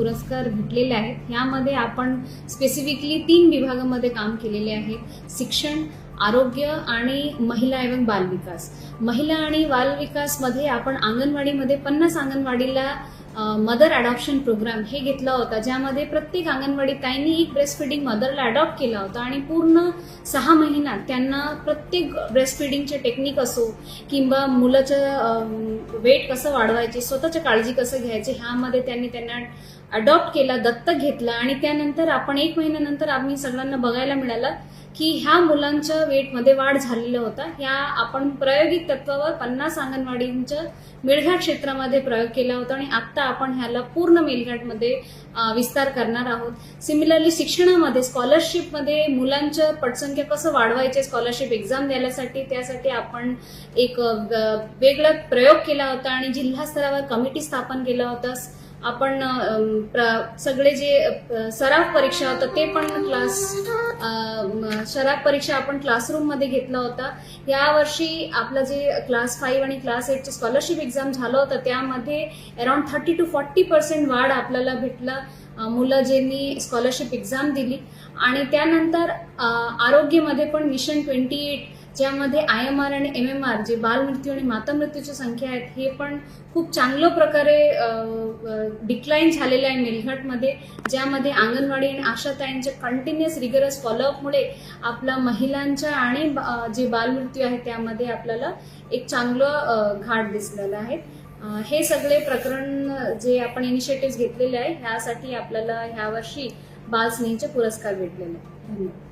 पुरस्कार भेटलेले आहेत. यामध्ये आपण स्पेसिफिकली तीन विभागामध्ये काम केलेले आहे. शिक्षण आरोग्य आणि महिला एवं बालविकास महिला आणि बालविकासमध्ये आपण अंगणवाडीमध्ये पन्नास अंगणवाडीला मदर अडॉप्शन प्रोग्राम हे घेतला होता. ज्यामध्ये प्रत्येक अंगणवाडी ताईंनी एक ब्रेस्ट फिडिंग मदरला अडॉप्ट केला होता आणि पूर्ण सहा महिन्यात त्यांना प्रत्येक ब्रेस्ट फिडिंगचे टेक्निक असो किंवा मुलाचं वेट कसं वाढवायचे स्वतःच्या काळजी कसं घ्यायचे ह्यामध्ये त्यांनी त्यांना अडॉप्ट केला दत्तक घेतला आणि त्यानंतर आपण एक महिन्यानंतर आम्ही सगळ्यांना बघायला मिळालं की ह्या मुलांच्या वेटमध्ये वाढ झालेला होता. ह्या आपण प्रायोगिक तत्वावर पन्नास अंगणवाडींच्या मेळघाट क्षेत्रामध्ये प्रयोग केला होता आणि आत्ता आपण ह्याला पूर्ण मेळघाटमध्ये विस्तार करणार आहोत. सिमिलरली शिक्षणामध्ये स्कॉलरशिपमध्ये मुलांचं पटसंख्या कसं वाढवायचे स्कॉलरशिप एक्झाम द्यायसाठी त्यासाठी आपण एक वेगळा प्रयोग केला होता आणि जिल्हा स्तरावर कमिटी स्थापन केला होता. आपण प्र- सगळे जे अं, सराव परीक्षा होतं ते पण क्लास अं, सराव परीक्षा आपण क्लासरूममध्ये घेतला होता. यावर्षी आपलं जे क्लास फाईव्ह आणि क्लास एटचं स्कॉलरशिप एक्झाम झालं होतं त्यामध्ये around thirty two forty percent वाढ आपल्याला भेटला मुलं ज्यांनी स्कॉलरशिप एक्झाम दिली. आणि त्यानंतर आरोग्यमध्ये पण मिशन ट्वेंटी एट ज्यामध्ये आय एम आर आणि एम एम आर जे बालमृत्यू आणि माता मृत्यूची संख्या आहेत हे पण खूप चांगल्या प्रकारे डिक्लाईन झालेलं आहे मेलघाटमध्ये ज्यामध्ये अंगणवाडी आणि आशाताईंच्या कंटिन्युअस रिगरस फॉलोअपमुळे आपला महिलांच्या आणि जे बालमृत्यू आहे त्यामध्ये आपल्याला एक चांगलं घाट दिसलेलं आहे. हे सगळे प्रकरण जे आपण इनिशिएटिव्ह घेतलेले आहे ह्यासाठी आपल्याला ह्या वर्षी बाल स्नेहीचे पुरस्कार भेटलेले आहेत. धन्यवाद.